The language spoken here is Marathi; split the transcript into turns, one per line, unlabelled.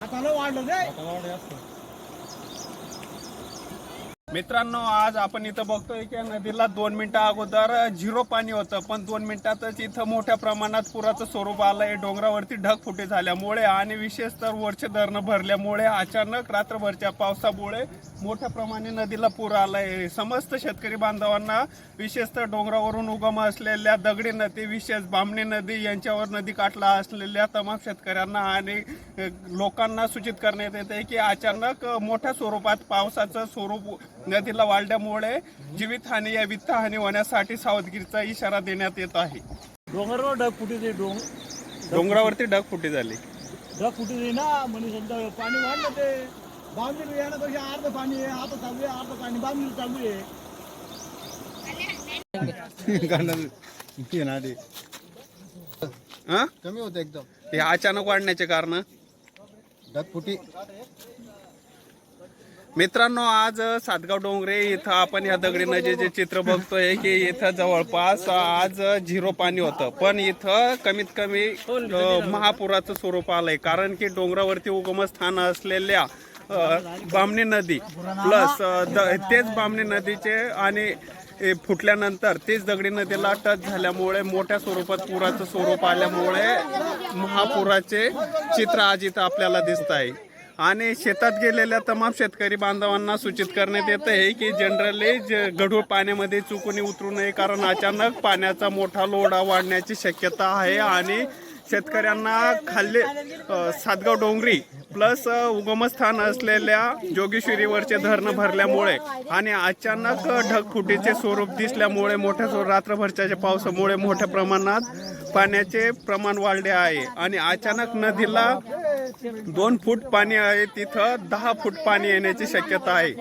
आता वाढलं रे
मित्रांनो आज आपण इथं बघतोय की नदीला दोन मिनिटं अगोदर झिरो पाणी होतं पण दोन मिनिटातच इथं मोठ्या प्रमाणात पुराचं स्वरूप आलंय. डोंगरावरती ढगफुटी झाल्यामुळे आणि विशेष तर वरचे धरणं भरल्यामुळे अचानक रात्रभरच्या पावसामुळे मोठ्या प्रमाणे नदीला पूर आलाय. समस्त शेतकरी बांधवांना विशेषतः डोंगरावरून उगम असलेल्या दगडी नदी विशेष बामणी नदी यांच्यावर नदी काठला असलेल्या तमाम शेतकऱ्यांना आणि लोकांना सूचित करण्यात येते की अचानक मोठ्या स्वरूपात पावसाचं स्वरूप नदीला वाढल्यामुळे जीवितहानी या वित्तहानी होण्यासाठी सावधगिरीचा इशारा देण्यात येत आहे.
डोंगरवर ढग फुटी दे डोंग
डोंगरावरती ढगफुटी झाली.
ढग फुटी दे ना म्हणजे समजा पाणी वाढलं ते. बांधली येण्यापेक्षा अर्ध पाणी आहे आता चालू आहे अर्ध पाणी बांधली चालू आहे.
हा?
कमी होतं एकदम.
हे अचानक वाढण्याचे कारण?
ढगफुटी
मित्रांनो आज सातगाव डोंगरे इथं आपण या दगडी नदीचे चित्र बघतोय की इथं जवळपास आज झिरो पाणी होतं. पण इथं कमीत कमी महापुराचं स्वरूप आलंय. कारण की डोंगरावरती उगमस्थान असलेल्या बामणी नदी प्लस तेच बामणी नदीचे आणि फुटल्यानंतर तेच दगडी नदीला टच झाल्यामुळे मोठ्या स्वरूपात पुराचं स्वरूप आल्यामुळे महापुराचे चित्र आज इथं आपल्याला दिसत आहे आणि शेतात गेलेल्या तमाम शेतकरी बांधवांना सूचित करण्यात येत आहे की जनरली गढूळ पाण्यामध्ये चुकून उतरू नये कारण अचानक पाण्याचा मोठा लोढा वाढण्याची शक्यता आहे आणि शेतकऱ्यांना खाल्ले सातगाव डोंगरी प्लस उगमस्थान असलेल्या जोगेश्वरीवरचे धरण भरल्यामुळे आणि अचानक ढगफुटीचे स्वरूप दिसल्यामुळे मोठ्या रात्रभरच्या पावसामुळे मोठ्या प्रमाणात पाण्याचे प्रमाण वाढले आहे आणि अचानक नदीला दोन फूट पाणी आहे तिथं दहा फूट पाणी येण्याची शक्यता आहे.